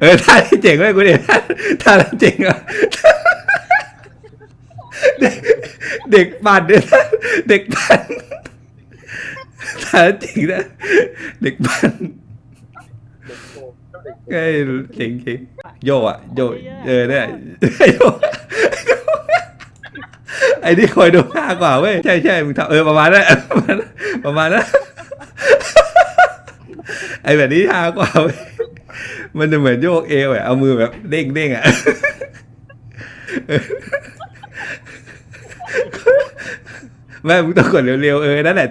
เออท่านเจ๋งไว้ยกูเนี่ยท่านเจ๋งอะเด็กเด็ปั่นเด็กปั่นท่านั้เจ๋งนะเด็กปั่นเอ้เจ๋งจริงโยอะโยเออเนี่ยโย ไอ้นี่คอยดูหากว่าเว้ยใช่ใช่มึงทำเออประมาณนั้นประมาณนั้นไอ้แบบนี้หากว่าเว้ยมันจะเหมือนโยกเอวอะเอามือแบบเด้งเด้งอะแม่มึงต้องกดเร็วๆเออนั่นแหละ